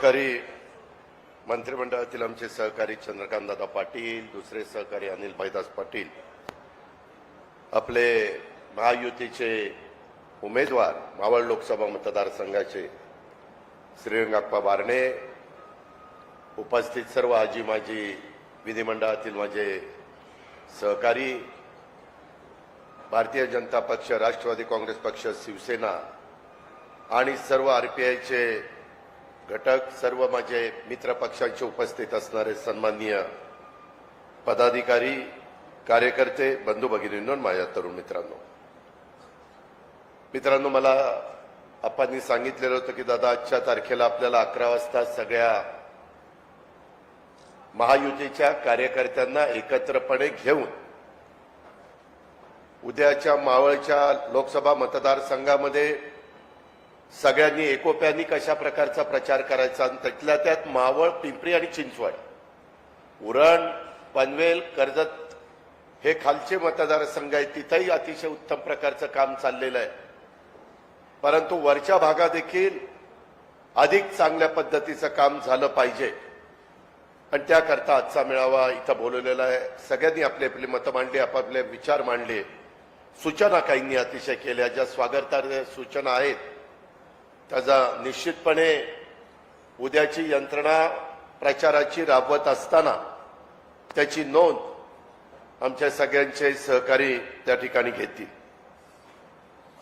सहकारी मंत्रिमंडळातील आमचे सहकारी चंद्रकांतदादा पाटील दुसरे सहकारी अनिल भाईदास पाटील आपले महायुतीचे उमेदवार मावळ लोकसभा मतदारसंघाचे श्रीरंगाप्पा बारणे उपस्थित सर्व आजी माजी विधिमंडळातील माझे सहकारी भारतीय जनता पक्ष राष्ट्रवादी काँग्रेस पक्ष शिवसेना आणि सर्व आरपीआयचे घटक सर्व माझे मित्र पक्षांचे उपस्थित असणारे सन्माननीय पदाधिकारी कार्यकर्ते बंधू भगिनींनो माझ्या तरुण मित्रांनो. मित्रांनो मला आपांनी सांगितलेलं होतं की दादा आजच्या तारखेला आपल्याला अकरा वाजता सगळ्या महायुतीच्या कार्यकर्त्यांना एकत्रपणे घेऊन उद्याच्या मावळच्या लोकसभा मतदारसंघामध्ये सगळ्यांनी एकोप्यानी कशा प्रकारचा प्रचार करायचा आणि त्यातल्या त्यात मावळ पिंपरी आणि चिंचवड. उरण पनवेल कर्जत हे खालचे मतदारसंघ आहेत. तिथंही अतिशय उत्तम प्रकारचं काम चाललेलं आहे. परंतु वरच्या भागादेखील अधिक चांगल्या पद्धतीचं काम झालं पाहिजे. आणि त्याकरता आजचा मेळावा इथं बोलवलेला आहे. सगळ्यांनी आपले आपली मतं मांडली आपापले विचार मांडले. सूचना काहींनी अतिशय केल्या ज्या स्वागतार्ह सूचना आहेत त्याचा निश्चितपणे उद्याची यंत्रणा प्रचाराची राबवत असताना त्याची नोंद आमच्या सगळ्यांचे सहकारी त्या ठिकाणी घेतील.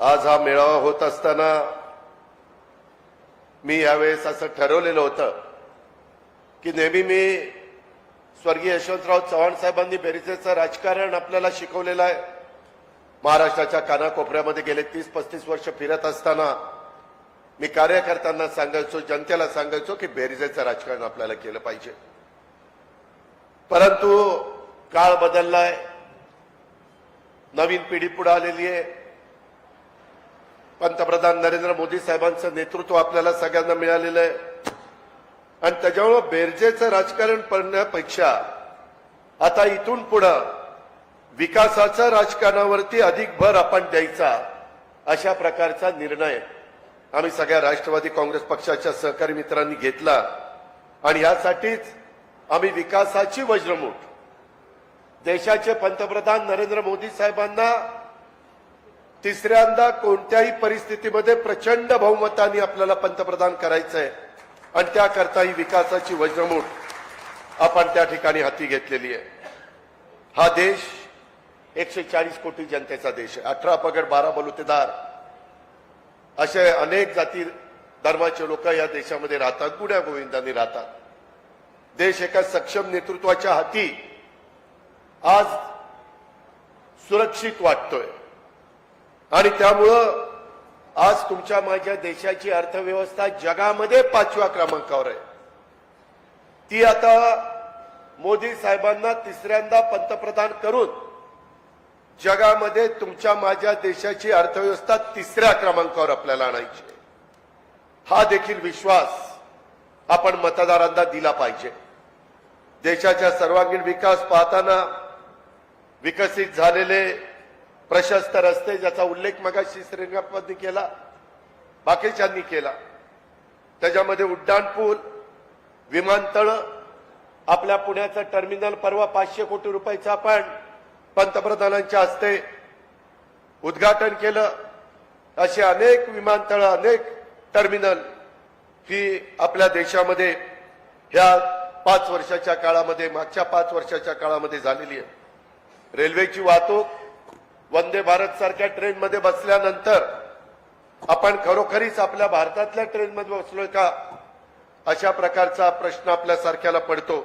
आज हा मेळावा होत असताना मी यावेळेस असं ठरवलेलं होतं की नेहमी मी स्वर्गीय यशवंतराव चव्हाण साहेबांनी बेरिजेचं राजकारण आपल्याला शिकवलेलं आहे. महाराष्ट्राच्या कानाकोपऱ्यामध्ये गेले तीस पस्तीस वर्ष फिरत असताना मी कार्यकर्त्यांना सांगायचो जनतेला सांगायचो की बेरिजेचं राजकारण आपल्याला केलं पाहिजे. परंतु काळ बदललाय. नवीन पिढी पुढे आलेली आहे. पंतप्रधान नरेंद्र मोदी साहेबांचं नेतृत्व आपल्याला सगळ्यांना मिळालेलं आहे. आणि त्याच्यामुळं बेरजेचं राजकारण पडण्यापेक्षा आता इथून पुढं विकासाच्या राजकारणावरती अधिक भर आपण द्यायचा अशा प्रकारचा निर्णय आम्ही सगळ्या राष्ट्रवादी काँग्रेस पक्षाच्या सहकारी मित्रांनी घेतला. आणि यासाठीच आम्ही विकासाची वज्रमूठ. देशाचे पंतप्रधान नरेंद्र मोदी साहेबांना तिसऱ्यांदा कोणत्याही परिस्थितीमध्ये प्रचंड बहुमताने आपल्याला पंतप्रधान करायचंय. आणि त्याकरता ही विकासाची वज्रमूठ आपण त्या ठिकाणी हाती घेतलेली आहे. हा देश एकशे चाळीस कोटी जनतेचा देश आहे. अठरा पगड बारा बलुतेदार. असे अनेक जाती धर्माचे लोक या देशामध्ये राहतात गुण्या गोविंदांनी राहतात. देश एका सक्षम नेतृत्वाच्या हाती आज सुरक्षित वाटतोय. आणि त्यामुळं आज तुमच्या माझ्या देशाची अर्थव्यवस्था जगामध्ये पाचव्या क्रमांकावर आहे. ती आता मोदी साहेबांना तिसऱ्यांदा पंतप्रधान करून जगामध्ये तुमच्या माझ्या देशाची अर्थव्यवस्था तिसऱ्या क्रमांकावर आपल्याला आणायची हा देखील विश्वास आपण मतदारांना दिला पाहिजे. देशाच्या सर्वांगीण विकास पाहताना विकसित झालेले प्रशस्त रस्ते ज्याचा उल्लेख मगाशी श्रीरंगापती केला बाकीच्यांनी केला. त्याच्यामध्ये उड्डाणपूल विमानतळ आपल्या पुण्याचं टर्मिनल परवा पाचशे कोटी रुपयाचं आपण पंतप्रधानांच्या हस्ते उद्घाटन केलं. असे अनेक विमानतळ अनेक टर्मिनल ही आपल्या देशामध्ये ह्या पाच वर्षाच्या काळामध्ये मागच्या पाच वर्षाच्या काळामध्ये झालेली आहे. रेल्वेची वाहतूक वंदे भारत सारख्या ट्रेनमध्ये बसल्यानंतर आपण खरोखरीच आपल्या भारतातल्या ट्रेनमध्ये बसलोय का? अशा प्रकारचा प्रश्न आपल्या सारख्याला पडतो.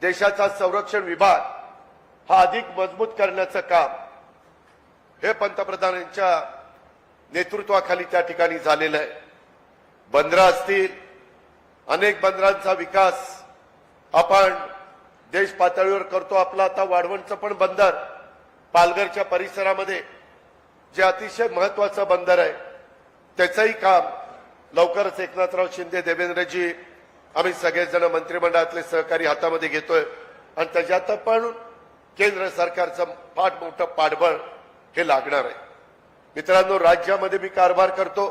देशाचा संरक्षण विभाग हा अधिक मजबूत करण्याचं काम हे पंतप्रधानांच्या नेतृत्वाखाली त्या ठिकाणी झालेलं आहे. बंदरं असतील अनेक बंदरांचा विकास आपण देश पातळीवर करतो. आपलं आता वाढवणचं पण बंदर पालघरच्या परिसरामध्ये जे अतिशय महत्वाचं बंदर आहे. त्याचंही काम लवकरच एकनाथराव शिंदे देवेंद्रजी आम्ही सगळेजण मंत्रिमंडळातले सहकारी हातामध्ये घेतोय. आणि त्याच्यात पण केंद्र सरकारचं फार मोठं पाठबळ हे लागणार आहे. मित्रांनो राज्यामध्ये मी कारभार करतो.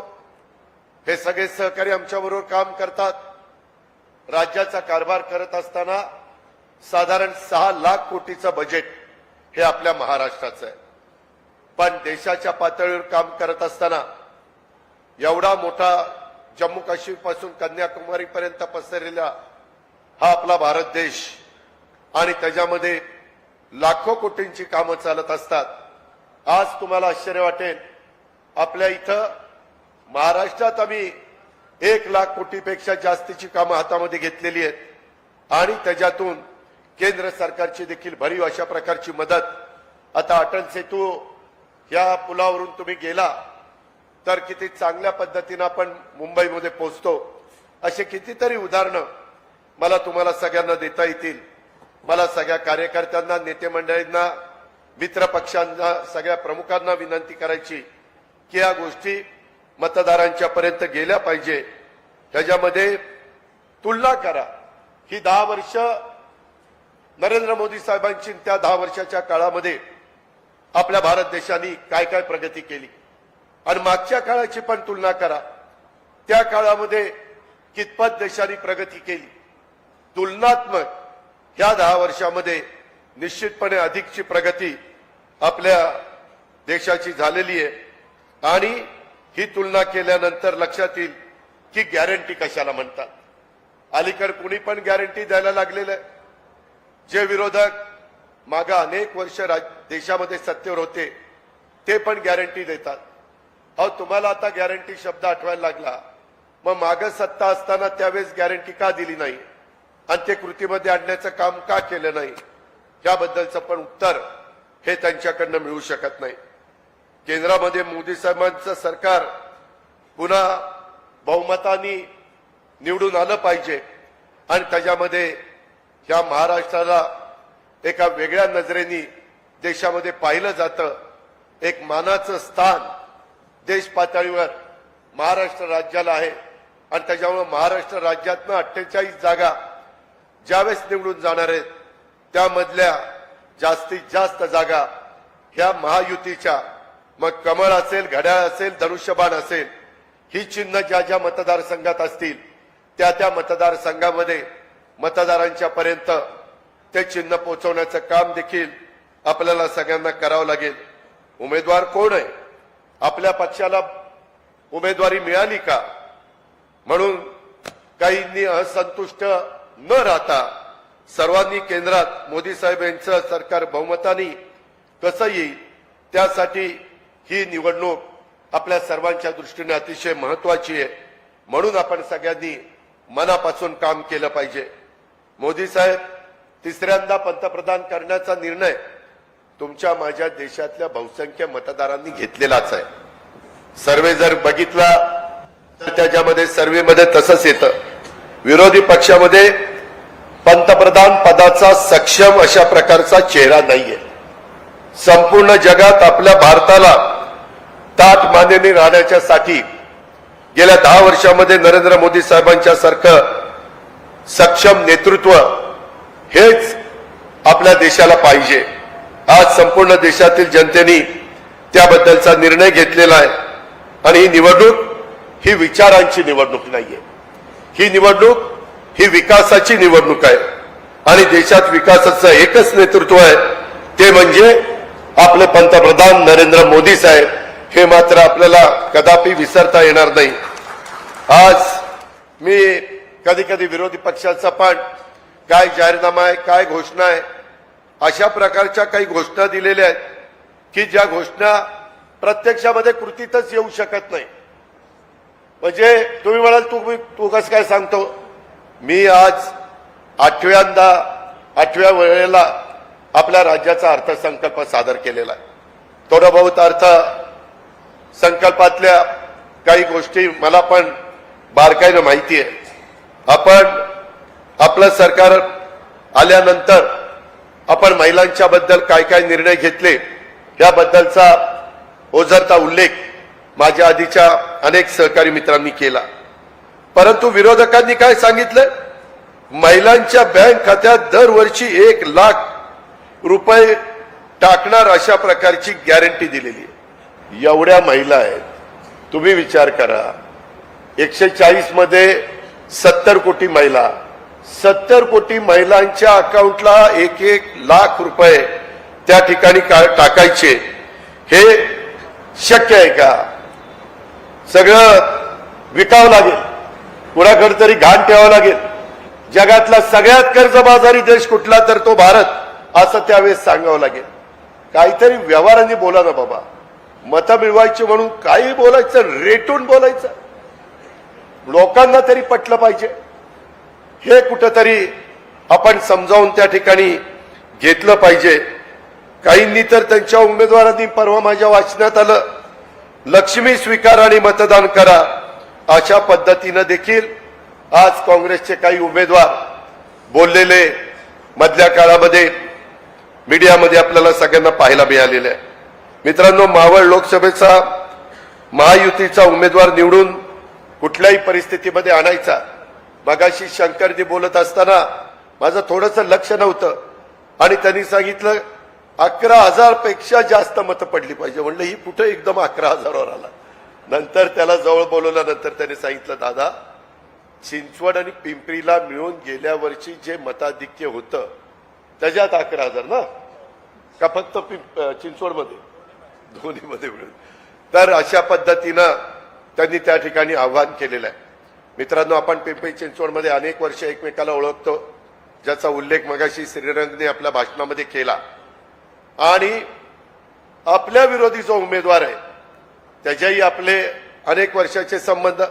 हे सगळे सहकारी आमच्याबरोबर काम करतात. राज्याचा कारभार करत असताना साधारण सहा लाख कोटीचं बजेट हे आपल्या महाराष्ट्राचं आहे. पण देशाच्या पातळीवर काम करत असताना एवढा मोठा जम्मू काश्मीरपासून पसरलेला हा आपला भारत देश आणि त्याच्यामध्ये लाखो कोटींची कामं चालत असतात. आज तुम्हाला आश्चर्य वाटेल. आपल्या इथं महाराष्ट्रात आम्ही एक लाख कोटीपेक्षा जास्तीची कामं हातामध्ये घेतलेली आहेत. आणि त्याच्यातून केंद्र सरकारची देखील भरीव अशा प्रकारची मदत. आता अटल सेतू या पुलावरून तुम्ही गेला तर किती चांगल्या पद्धतीनं आपण मुंबईमध्ये पोहोचतो. असे कितीतरी उदाहरणं मला तुम्हाला सगळ्यांना देता येतील. मला सगळ्या कार्यकर्त्यांना नेते मंडळींना मित्र पक्षांना सगळ्या प्रमुखांना विनंती करायची की या गोष्टी मतदारांच्या पर्यंत गेल्या पाहिजे. त्याच्यामध्ये तुलना करा. ही दहा वर्ष नरेंद्र मोदी साहेबांची त्या दहा वर्षाच्या काळामध्ये आपल्या भारत देशाने काय काय प्रगती केली. आणि मागच्या काळाची पण तुलना करा. त्या काळामध्ये कितपत देशांनी प्रगती केली. तुलनात्मक ह्या दहा वर्षामध्ये निश्चितपणे अधिकची प्रगती आपल्या देशाची झालेली आहे. आणि ही तुलना केल्यानंतर लक्षात येईल की गॅरंटी कशाला म्हणतात. अलीकड कुणी पण गॅरंटी द्यायला लागलेलं आहे. जे विरोधक मागा अनेक वर्ष राज- देशामध्ये सत्तेवर होते ते पण गॅरंटी देतात. अहो तुम्हाला आता गॅरंटी शब्द आठवायला लागला. मग मागं सत्ता असताना त्यावेळेस गॅरंटी का दिली नाही? आणि ते कृतीमध्ये आणण्याचं काम का केलं नाही? याबद्दलचं पण उत्तर हे त्यांच्याकडनं मिळू शकत नाही. केंद्रामध्ये मोदी साहेबांचं सरकार पुन्हा बहुमतानी निवडून आलं पाहिजे आणि त्याच्यामध्ये या महाराष्ट्राला एका वेगळ्या नजरेने देशामध्ये पाहिलं जातं. एक मानाचं स्थान देश पातळीवर महाराष्ट्र राज्याला आहे. आणि त्याच्यामुळे महाराष्ट्र राज्यातनं अठ्ठेचाळीस जागा ज्यावेळेस निवडून जाणार आहेत त्यामधल्या जास्तीत जास्त जागा ह्या महायुतीच्या मग कमळ असेल घड्याळ असेल धनुष्यबाण असेल ही चिन्ह ज्या ज्या मतदारसंघात असतील त्या त्या मतदारसंघामध्ये मतदारांच्या पर्यंत ते चिन्ह पोहोचवण्याचं काम देखील आपल्याला सगळ्यांना करावं लागेल. उमेदवार कोण आहे? आपल्या पक्षाला उमेदवारी मिळाली का? म्हणून काहींनी असंतुष्ट न राहता सर्वांनी केंद्रात मोदी साहेब यांचं सरकार बहुमतानी कसं येईल त्यासाठी ही निवडणूक आपल्या सर्वांच्या दृष्टीने अतिशय महत्वाची आहे. म्हणून आपण सगळ्यांनी मनापासून काम केलं पाहिजे. मोदी साहेब तिसऱ्यांदा पंतप्रधान करण्याचा निर्णय तुमच्या माझ्या देशातल्या बहुसंख्य मतदारांनी घेतलेलाच आहे. सर्वे जर बघितला तर त्याच्यामध्ये सर्वेमध्ये तसंच येतं. विरोधी पक्षामध्ये पंतप्रधान पदाचा सक्षम अशा प्रकारचा चेहरा नाहीये. संपूर्ण जगात आपल्या भारताला ताट मानेने राहण्याच्यासाठी गेल्या दहा वर्षामध्ये नरेंद्र मोदी साहेबांच्या सारखं सक्षम नेतृत्व हेच आपल्या देशाला पाहिजे. आज संपूर्ण देशातील जनतेने त्याबद्दलचा निर्णय घेतलेला आहे आणि ही निवडणूक ही विचारांची निवडणूक नाहीये. ही निवडणूक ही विकासाची निवडणूक आहे. आणि देशात विकासाचं एकच नेतृत्व आहे ते म्हणजे आपले पंतप्रधान नरेंद्र मोदी साहेब. हे मात्र आपल्याला कदापि विसरता येणार नाही. आज मी कधी कधी विरोधी पक्षाचा पण काय जाहीरनामा आहे काय घोषणा आहे अशा प्रकारच्या काही घोषणा दिलेल्या आहेत की ज्या घोषणा प्रत्यक्षामध्ये कृतीतच येऊ शकत नाही. म्हणजे तुम्ही म्हणाल तू मी तू कसं काय सांगतो? मी आज आठव्यांदा आठव्या वेळेला आपल्या राज्याचा अर्थसंकल्प सादर केलेला आहे. थोडा बहुत अर्थ संकल्पातल्या काही गोष्टी मला पण बारकाईनं माहिती आहे. आपण आपलं सरकार आल्यानंतर आपण महिलांच्या बद्दल काय काय निर्णय घेतले याबद्दलचा ओझरता उल्लेख माझ्या आधीच्या अनेक सहकारी मित्रांनी केला. परंतु विरोधकांनी काय सांगितलं? महिलांच्या बँक खात्यात दरवर्षी एक लाख रुपये टाकणार अशा प्रकारची गॅरंटी दिलेली आहे. एवढ्या महिला आहेत. तुम्ही विचार करा. एकशे चाळीसमध्ये सत्तर कोटी महिला. सत्तर कोटी महिलांच्या अकाउंटला एक एक लाख रुपये त्या ठिकाणी का- टाकायचे. हे शक्य आहे का? सगळं विकावं लागेल. कुणाकडे तरी घाण ठेवावं लागेल. जगातला सगळ्यात कर्जबाजारी देश कुठला तर तो भारत असं त्यावेळेस सांगावं लागेल. काहीतरी व्यवहारांनी बोला ना बाबा. मतं मिळवायची म्हणून काही बोलायचं रेटून बोलायचं. लोकांना तरी पटलं पाहिजे. हे कुठंतरी आपण समजावून त्या ठिकाणी घेतलं पाहिजे. काहींनी तर त्यांच्या उमेदवारांनी परवा माझ्या वाचण्यात आलं लक्ष्मी स्वीकार आणि मतदान करा. अशा पद्धतीनं देखील आज काँग्रेसचे काही उमेदवार बोललेले मधल्या काळामध्ये मीडियामध्ये आपल्याला सगळ्यांना पाहायला मिळालेलं आहे. मित्रांनो मावळ लोकसभेचा महायुतीचा उमेदवार निवडून कुठल्याही परिस्थितीमध्ये आणायचा. मगाशी शंकरजी बोलत असताना माझं थोडंसं लक्ष नव्हतं आणि त्यांनी सांगितलं अकरा हजारपेक्षा जास्त मतं पडली पाहिजे. म्हणलं ही कुठं एकदम अकरा हजारावर आला. नंतर त्याला जवळ बोलवल्यानंतर त्याने सांगितलं दादा चिंचवड आणि पिंपरीला मिळून गेल्या वर्षी जे मताधिक्य होतं त्याच्यात अकरा हजार ना? का फक्त पिंप- चिंचवडमध्ये? दोन्हीमध्ये मिळून. तर अशा पद्धतीनं त्यांनी त्या ठिकाणी आव्हान केलेलं आहे. मित्रांनो आपण पिंपरी चिंचवडमध्ये अनेक वर्ष एकमेकाला ओळखतो. ज्याचा उल्लेख मगाशी श्रीरंगने आपल्या भाषणामध्ये केला. आणि आपल्या विरोधी जो उमेदवार आहे त्याच्याही आपले अनेक वर्षाचे संबंध.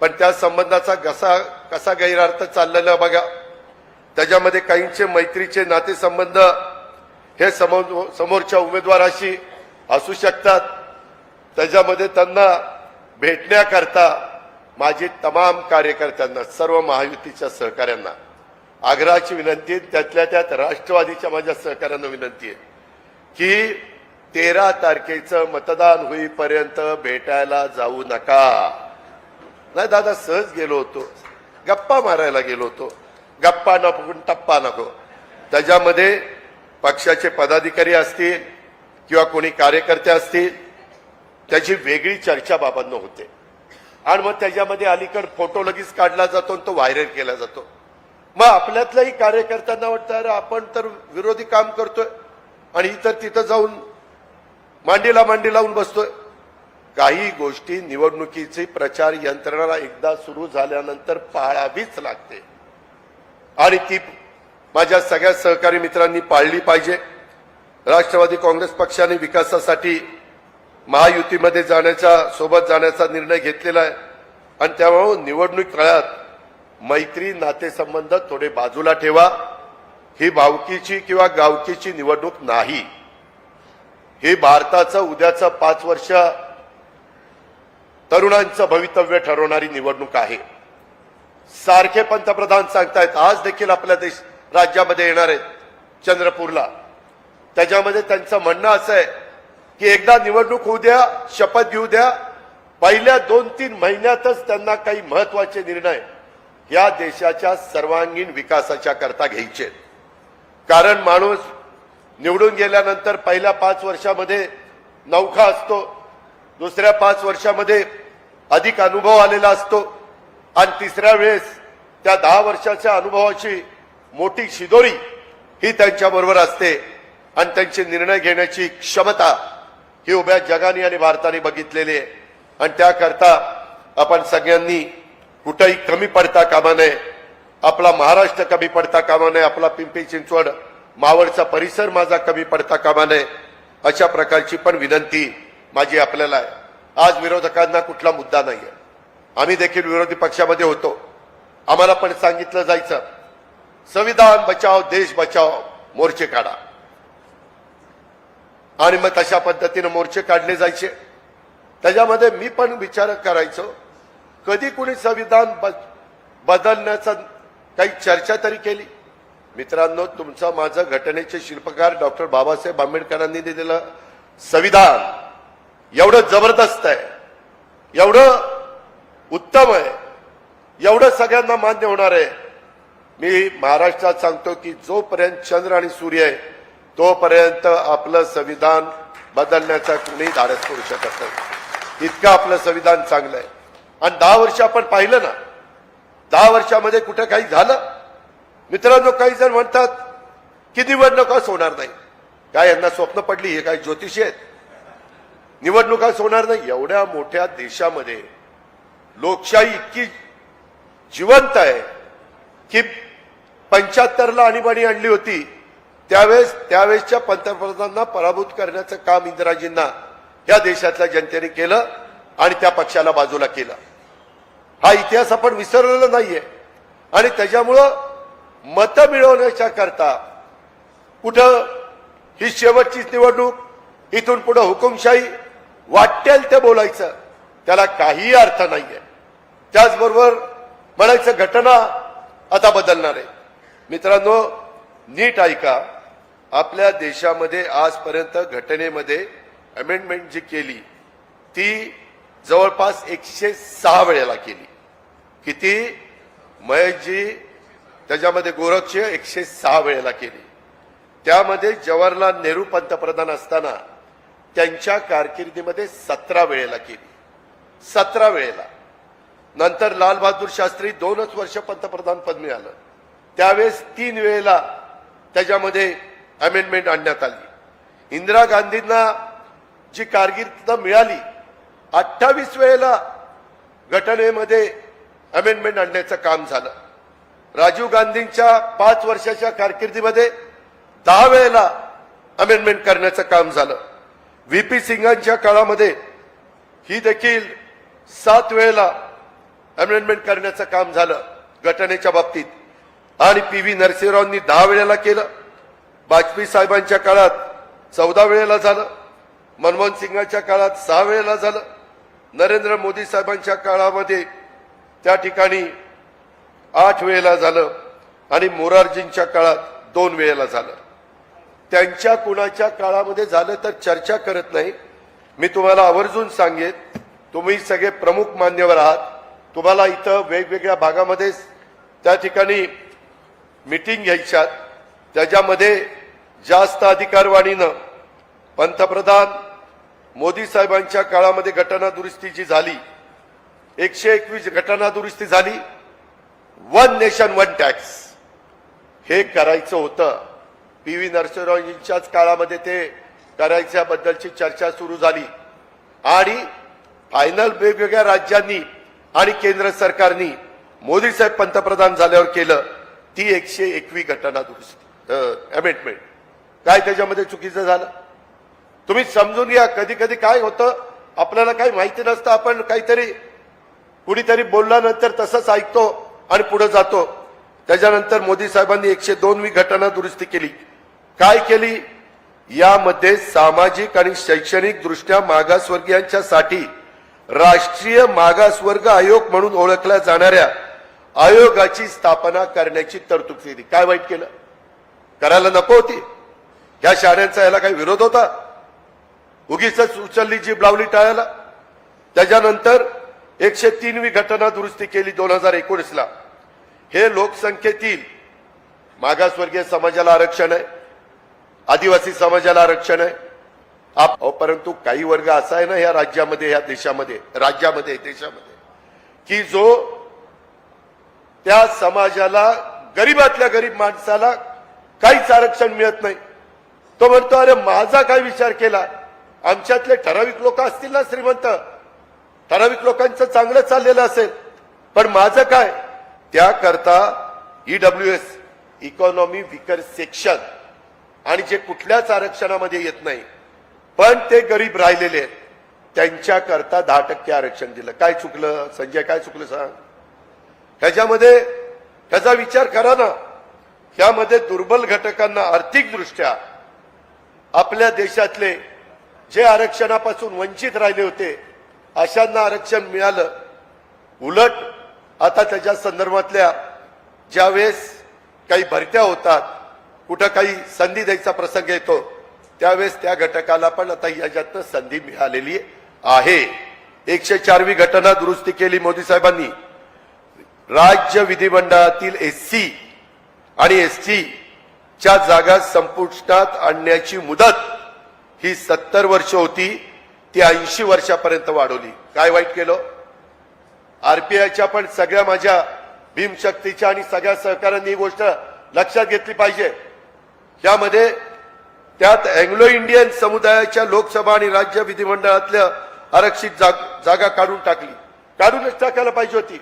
पण त्या संबंधाचा कसा कसा गैरअर्थ चाललेला बघा. त्याच्यामध्ये काहींचे मैत्रीचे नातेसंबंध हे समोर समोरच्या उमेदवाराशी असू शकतात. त्याच्यामध्ये त्यांना भेटण्याकरता माझी तमाम कार्यकर्त्यांना सर्व महायुतीच्या सहकाऱ्यांना आग्रहाची विनंती त्यातल्या त्यात राष्ट्रवादीच्या माझ्या सहकाऱ्यांना विनंती आहे. की तेरा तारखेचं मतदान होईपर्यंत भेटायला जाऊ नका. नाही दादा सहज गेलो होतो. गप्पा मारायला गेलो होतो. गप्पा नको टप्पा नको. त्याच्यामध्ये पक्षाचे पदाधिकारी असतील किंवा कोणी कार्यकर्ते असतील त्याची वेगळी चर्चा बाबांना होते. आणि मग त्याच्यामध्ये अलीकड फोटो लगेच काढला जातो आणि तो व्हायरल केला जातो. मग आपल्यातल्याही कार्यकर्त्यांना वाटतं अरे आपण तर विरोधी काम करतोय. आणि इतर तिथं जाऊन मांडीला मांडी लावून बसतोय. काही गोष्टी निवडणुकीची प्रचार यंत्रणाला एकदा सुरू झाल्यानंतर पाळावीच लागते. आणि ती माझ्या सगळ्या सहकारी मित्रांनी पाळली पाहिजे. राष्ट्रवादी काँग्रेस पक्षाने विकासासाठी महायुतीमध्ये जाण्याचा सोबत जाण्याचा निर्णय घेतलेला आहे. आणि त्यामुळे निवडणूक काळात मैत्री नातेसंबंध थोडे बाजूला ठेवा. ही भावकीची किंवा गावकीची निवडणूक नाही. ही भारताचं उद्याचं पाच वर्ष तरुणांचं भवितव्य ठरवणारी निवडणूक आहे. सारखे पंतप्रधान सांगतायत आज देखील आपल्या देश राज्यामध्ये येणार आहेत चंद्रपूरला. त्याच्यामध्ये त्यांचं म्हणणं असं आहे की एकदा निवडणूक होऊ द्या शपथ घेऊ द्या. पहिल्या दोन तीन महिन्यातच त्यांना काही महत्त्वाचे निर्णय या देशाच्या सर्वांगीण विकासाच्या करता घ्यायचे कारण माणूस निवडून गेल्यानंतर पहिल्या पाच वर्षामध्ये नौखा असतो. दुसऱ्या पाच वर्षामध्ये अधिक अनुभव आलेला असतो. आणि तिसऱ्या वेळेस त्या दहा वर्षाच्या अनुभवाची मोठी शिदोरी ही त्यांच्याबरोबर असते. आणि त्यांचे निर्णय घेण्याची क्षमता ही उभ्या जगाने आणि भारताने बघितलेली आहे. आणि त्याकरता आपण सगळ्यांनी कुठंही कमी पडता कामा नये. आपला महाराष्ट्र कमी पडता कामा नये आपला पिंपरी चिंचवड मावळचा परिसर माझा कमी पडता कामा नये अशा प्रकारची पण विनंती माझी आपल्याला आहे. आज विरोधकांना कुठला मुद्दा नाहीये. आम्ही देखील विरोधी पक्षामध्ये होतो. आम्हाला पण सांगितलं जायचं. संविधान बचाव देश बचाव मोर्चे काढा. आणि मग तशा पद्धतीनं मोर्चे काढले जायचे. त्याच्यामध्ये मी पण विचार करायचो. कधी कुणी संविधान बदलण्याचा काही चर्चा तरी केली. मित्रांनो तुमचं माझं घटनेचे शिल्पकार डॉक्टर बाबासाहेब आंबेडकरांनी दिलेलं संविधान एवढं जबरदस्त आहे एवढं उत्तम आहे एवढं सगळ्यांना मान्य होणार आहे. मी महाराष्ट्रात सांगतो की जोपर्यंत चंद्र आणि सूर्य आहे तोपर्यंत आपलं संविधान बदलण्याचा कुणी धाडस करू शकत नाही. इतकं आपलं संविधान चांगलं आहे. आणि दहा वर्ष आपण पाहिलं ना दहा वर्षामध्ये कुठं काही झालं? मित्रांनो काही जण म्हणतात की निवडणुकाच होणार नाही. काय यांना स्वप्न पडली? हे काय ज्योतिषी आहेत? निवडणुकाच होणार नाही. एवढ्या मोठ्या देशामध्ये लोकशाही इतकी जिवंत आहे की पंच्याहत्तरला आणीबाणी आणली होती. त्यावेळेस त्यावेळेसच्या पंतप्रधानांना पराभूत करण्याचं काम इंदिराजींना या देशातल्या जनतेने केलं आणि त्या पक्षाला बाजूला केलं. हा इतिहास आपण विसरलेला नाहीये. आणि त्याच्यामुळं मतं मिळवण्याच्या करता कुठं ही शेवटचीच निवडणूक इथून पुढं हुकुमशाही वाटेल ते बोलायचं त्याला काहीही अर्थ नाहीये. त्याचबरोबर म्हणायचं घटना आता बदलणार आहे. मित्रांनो नीट ऐका आपल्या देशामध्ये आजपर्यंत घटनेमध्ये अमेंडमेंट जी केली ती जवळपास एकशे सहा वेळेला केली. किती? महेशजी त्याच्यामध्ये गोरक्ष एकशे सहा वेळेला केली. त्यामध्ये जवाहरलाल नेहरू पंतप्रधान असताना त्यांच्या कारकिर्दीमध्ये सतरा वेळेला केली. सतरा वेळेला. नंतर लालबहादूर शास्त्री दोनच वर्ष पंतप्रधान पद मिळालं. त्यावेळेस तीन वेळेला त्याच्यामध्ये अमेंडमेंट आणण्यात आली. इंदिरा गांधींना जी कारकीर्द मिळाली अठ्ठावीस वेळेला घटनेमध्ये अमेंडमेंट आणण्याचं काम झालं. राजीव गांधींच्या पाच वर्षाच्या कारकिर्दीमध्ये दहा वेळेला अमेंडमेंट करण्याचं काम झालं. व्ही पी सिंगांच्या काळामध्ये ही देखील सात वेळेला अमेंडमेंट करण्याचं काम झालं घटनेच्या बाबतीत. आणि पी व्ही नरसिंहरावांनी दहा वेळेला केलं. वाजपेयी साहेबांच्या काळात चौदा वेळेला झालं. मनमोहन सिंगाच्या काळात सहा वेळेला झालं. नरेंद्र मोदी साहेबांच्या काळामध्ये त्या ठिकाणी आठ वेळेला झालं आणि मोरारजींच्या काळात दोन वेळेला झालं. त्यांच्या कुणाच्या काळामध्ये झालं तर चर्चा करत नाही. मी तुम्हाला आवर्जून सांगेन तुम्ही सगळे प्रमुख मान्यवर आहात. तुम्हाला इथं वेगवेगळ्या भागामध्ये त्या ठिकाणी मिटिंग घ्यायच्यात. त्याच्यामध्ये जास्त अधिकारवाणीनं पंतप्रधान मोदी साहेबांच्या काळामध्ये घटना दुरुस्ती जी झाली. एकशे एकवीस घटना दुरुस्ती झाली. वन नेशन वन टॅक्स हे करायचं होतं. पी व्ही नरसिंहरावजींच्याच काळामध्ये ते करायच्याबद्दलची चर्चा सुरू झाली. आणि फायनल वेगवेगळ्या राज्यांनी आणि केंद्र सरकारनी मोदी साहेब पंतप्रधान झाल्यावर केलं. ती एकशे एकवी घटना दुरुस्ती अमेंडमेंट काय त्याच्यामध्ये चुकीचं झालं? तुम्ही समजून घ्या कधी कधी काय होतं? आपल्याला काही माहिती नसतं आपण काहीतरी कुणीतरी बोलल्यानंतर तसंच ऐकतो आणि पुढे जातो. त्याच्यानंतर मोदी साहेबांनी एकशे दोनवी घटना दुरुस्ती केली. काय केली? यामध्ये सामाजिक आणि शैक्षणिक दृष्ट्या मागासवर्गीयांच्यासाठी राष्ट्रीय मागासवर्ग आयोग म्हणून ओळखल्या जाणाऱ्या आयोगाची स्थापना करण्याची तरतूद केली. काय वाईट केलं? करायला नको होती. या शाळांचा याला काही विरोध होता? उगीच उचलली जीभ लावली टाळायला. त्याच्यानंतर एकशे तीनवी घटना दुरुस्ती केली दोन हजार एकोणीसला. हे लोकसंख्येतील मागासवर्गीय समाजाला आरक्षण आहे आदिवासी समाजाला आरक्षण आहे. आप- परंतु काही वर्ग असा आहे ना या राज्यामध्ये या देशामध्ये राज्यामध्ये देशामध्ये की जो त्या समाजाला गरीबातल्या गरीब माणसाला काहीच आरक्षण मिळत नाही. तो म्हणतो अरे माझा काय विचार केला? आमच्यातले ठराविक लोक असतील ना श्रीमंत ठराविक लोकांचं चांगलं चाललेलं असेल. पण माझं काय? त्याकरता E W S economy weaker section आणि जे कुठल्याच आरक्षणामध्ये येत नाही पण ते गरीब राहिलेले आहेत त्यांच्याकरता दहा टक्के आरक्षण दिलं. काय चुकलं? संजय काय चुकलं सांग? ह्याच्यामध्ये त्याचा विचार करा ना. ह्यामध्ये दुर्बल घटकांना आर्थिकदृष्ट्या आपल्या देशातले जे आरक्षणापासून वंचित राहिले होते अशांना आरक्षण मिळालं. उलट आता त्याच्या संदर्भातल्या ज्यावेळेस काही भरत्या होतात कुठं काही संधी द्यायचा प्रसंग येतो त्यावेळेस त्या घटकाला पण आता याच्यातनं संधी मिळालेली आहे. एकशे चारवी घटना दुरुस्ती केली मोदी साहेबांनी. राज्य विधिमंडळातील एस सी आणि एस टी च्या जागा संपुष्टात आणण्याची मुदत ही सत्तर वर्ष होती. ती ऐंशी वर्षापर्यंत वाढवली. काय वाईट केलं? आरपीआयच्या पण सगळ्या माझ्या भीमशक्तीच्या आणि सगळ्या सहकाऱ्यांनी ही गोष्ट लक्षात घेतली पाहिजे. यामध्ये त्यात अँग्लो इंडियन समुदायाच्या लोकसभा आणि राज्य विधिमंडळातल्या आरक्षित जाग- जागा काढून टाकली. काढूनच टाकायला पाहिजे होती.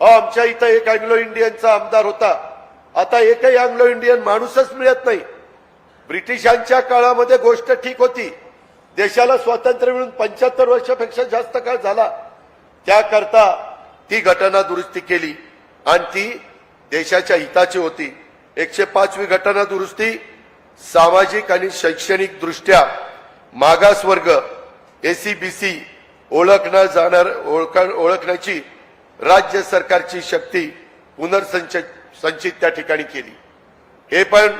अहो आमच्या इथं एक अँग्लो इंडियनचा आमदार होता. आता एकही अँग्लो इंडियन माणूसच मिळत नाही. ब्रिटिशांच्या काळामध्ये गोष्ट ठीक होती. देशाला स्वातंत्र्य मिळून पंच्याहत्तर वर्षापेक्षा जास्त काळ झाला. त्याकरता ती घटना दुरुस्ती केली आणि ती देशाच्या हिताची होती. एकशे पाचवी घटना दुरुस्ती सामाजिक आणि शैक्षणिक दृष्ट्या मागासवर्ग एसीबीसी ओळख न जाणार ओळख- ओळखण्याची राज्य सरकारची शक्ती पुनर्संच संचित त्या ठिकाणी केली. हे पण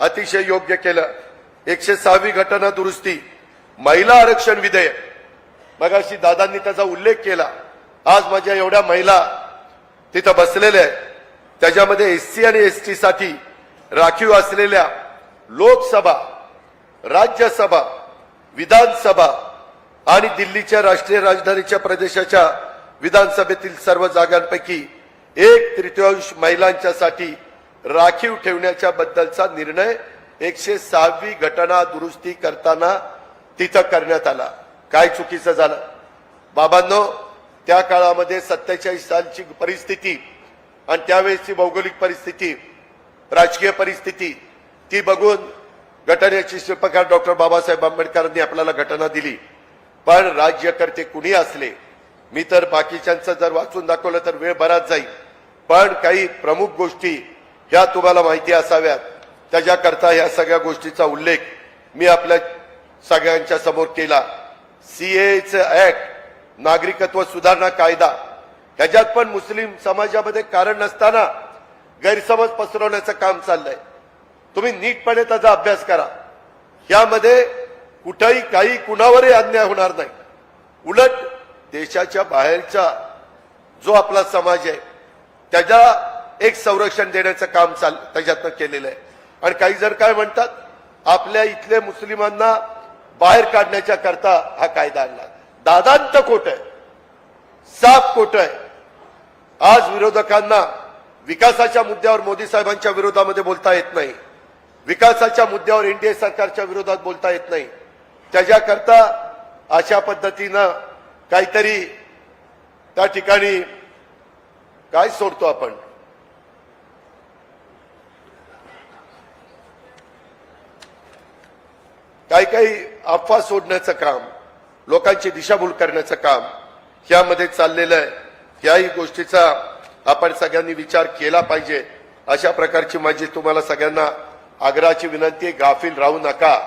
अतिशय योग्य केलं. एकशे सहावी घटना दुरुस्ती महिला आरक्षण विधेयक. मगाशी दादांनी त्याचा उल्लेख केला. आज माझ्या एवढ्या महिला तिथं बसलेल्या आहेत. त्याच्यामध्ये एससी आणि एस टीसाठी राखीव असलेल्या लोकसभा राज्यसभा विधानसभा आणि दिल्लीच्या राष्ट्रीय राजधानीच्या प्रदेशाच्या विधानसभेतील सर्व जागांपैकी एक तृतीयांश महिलांच्यासाठी राखीव ठेवण्याच्या बद्दलचा निर्णय एकशे सहावी घटना दुरुस्ती करताना तिथं करण्यात आला. काय चुकीचं झालं? बाबांनो त्या काळामध्ये सत्तेचाळीस सालची परिस्थिती आणि त्यावेळेसची भौगोलिक परिस्थिती राजकीय परिस्थिती ती बघून घटनेचे शिल्पकार डॉक्टर बाबासाहेब आंबेडकरांनी आपल्याला घटना दिली. पण राज्यकर्ते कुणी असले? मी तर बाकीच्यांचं जर वाचून दाखवलं तर वेळ बराच जाईल. पण काही प्रमुख गोष्टी ह्या तुम्हाला माहिती असाव्यात. त्याच्याकरता या सगळ्या गोष्टीचा उल्लेख मी आपल्या सगळ्यांच्या समोर केला. सीएचं ऍक्ट नागरिकत्व सुधारणा कायदा. ह्याच्यात पण मुस्लिम समाजामध्ये कारण नसताना गैरसमज पसरवण्याचं काम चाललंय. तुम्ही नीटपणे त्याचा अभ्यास करा. यामध्ये कुठंही काही कुणावरही अन्याय होणार नाही. उलट देशाच्या बाहेरचा जो आपला समाज आहे त्याच्या एक संरक्षण देण्याचं काम चाल त्याच्यातनं केलेलं आहे. आणि काही जर काय म्हणतात आपल्या इथल्या मुस्लिमांना बाहेर काढण्याच्या करता हा कायदा आणला. दादांत खोट आहे साफ खोट आहे आज विरोधकांना विकासाच्या मुद्द्यावर मोदी साहेबांच्या विरोधामध्ये बोलता येत नाही. विकासाच्या मुद्द्यावर एनडीए सरकारच्या विरोधात बोलता येत नाही. त्याच्याकरता अशा पद्धतीनं काहीतरी त्या ठिकाणी काय सोडतो आपण? काही काही अफवा सोडण्याचं काम लोकांची दिशाभूल करण्याचं काम यामध्ये चाललेलं आहे. याही गोष्टीचा आपण सगळ्यांनी विचार केला पाहिजे. अशा प्रकारची माझी तुम्हाला सगळ्यांना आग्रहाची विनंती आहे गाफील राहू नका.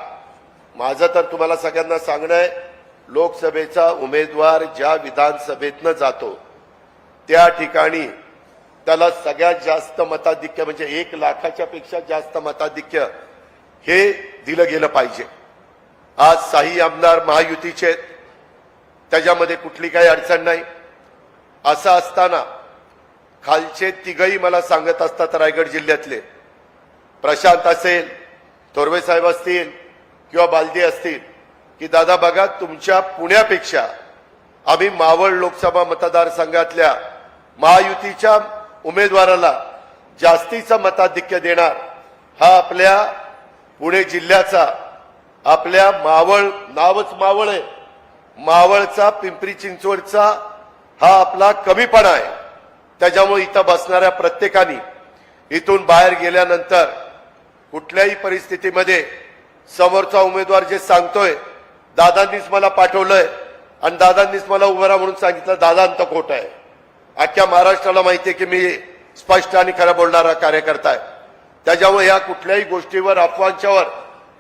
माझं तर तुम्हाला सगळ्यांना सांगणं आहे लोकसभेचा उमेदवार ज्या विधानसभेतनं जातो त्या ठिकाणी त्याला सगळ्यात जास्त मताधिक्य म्हणजे एक लाखाच्या पेक्षा जास्त मताधिक्य हे दिलं गेलं पाहिजे. आज साही आमदार महायुतीचे त्याच्यामध्ये कुठली काही अडचण नाही. असं असताना खालचे तिघही मला सांगत असतात रायगड जिल्ह्यातले. प्रशांत असेल थोरवे साहेब असतील किंवा बालदी असतील की दादा बघा तुमच्या पुण्यापेक्षा आम्ही मावळ लोकसभा मतदारसंघातल्या महायुतीच्या उमेदवाराला जास्तीचं मताधिक्य देणार हा आपल्या पुणे जिल्ह्याचा आपल्या मावळ नावच मावळ आहे. मावळचा पिंपरी चिंचवडचा हा आपला कमीपणा आहे. त्याच्यामुळे इथं बसणाऱ्या प्रत्येकाने इथून बाहेर गेल्यानंतर कुठल्याही परिस्थितीमध्ये समोरचा उमेदवार जे सांगतोय दादांनीच मला पाठवलंय आणि दादांनीच मला उभं राहा म्हणून सांगितलं दादांत खोट आहे. अख्ख्या महाराष्ट्राला माहितीये की मी स्पष्ट आणि खरं बोलणारा कार्यकर्ता आहे. त्याच्यामुळे या कुठल्याही गोष्टीवर अफवांच्यावर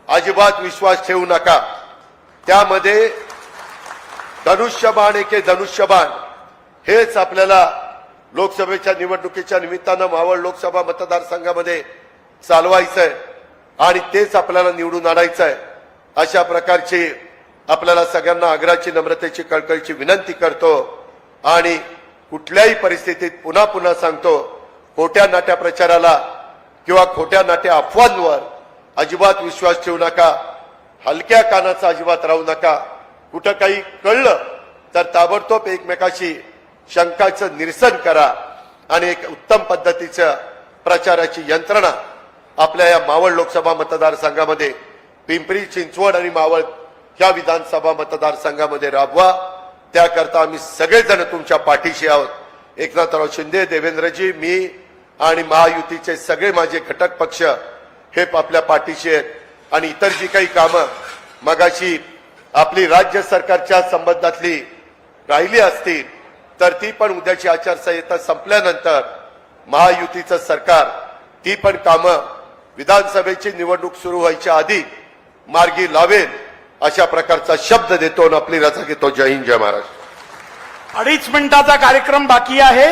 अजिबात विश्वास ठेवू नका. त्यामध्ये धनुष्यबाण एके धनुष्यबाण. हेच आपल्याला लोकसभेच्या निवडणुकीच्या निमित्तानं मावळ लोकसभा मतदारसंघामध्ये चालवायचं आहे आणि तेच आपल्याला निवडून आणायचं आहे अशा प्रकारची आपल्याला सगळ्यांना आग्रहाची नम्रतेची कळकळीची विनंती करतो आणि कुठल्याही परिस्थितीत पुन्हा पुन्हा सांगतो खोट्या नाट्या प्रचाराला किंवा खोट्या नाट्या अफवांवर अजिबात विश्वास ठेवू नका. हलक्या कानाचा अजिबात राहू नका. कुठं काही कळलं तर ताबडतोब एकमेकाशी शंकाचं निरसन करा आणि एक उत्तम पद्धतीचं प्रचाराची यंत्रणा आपल्या या मावळ लोकसभा मतदारसंघामध्ये पिंपरी चिंचवड आणि मावळ ह्या विधानसभा मतदारसंघामध्ये राबवा. त्याकरता आम्ही सगळेजण तुमच्या पाठीशी आहोत. एकनाथराव शिंदे देवेंद्रजी मी आणि महायुतीचे सगळे माझे घटक पक्ष हे आपल्या पाठीशी आहेत. आणि इतर जी काही कामं मगाशी आपली राज्य सरकारच्या संबंधातली राहिली असतील तर ती पण उद्याची आचारसंहिता संपल्यानंतर महायुतीचं सरकार ती पण कामं विधानसभेची निवडणूक सुरू व्हायच्या आधी मार्गी लावेल अशा प्रकारचा शब्द देतो आणि आपली रजा घेतो. जय हिंद जय महाराष्ट्र. अडीच मिनिटाचा कार्यक्रम बाकी आहे.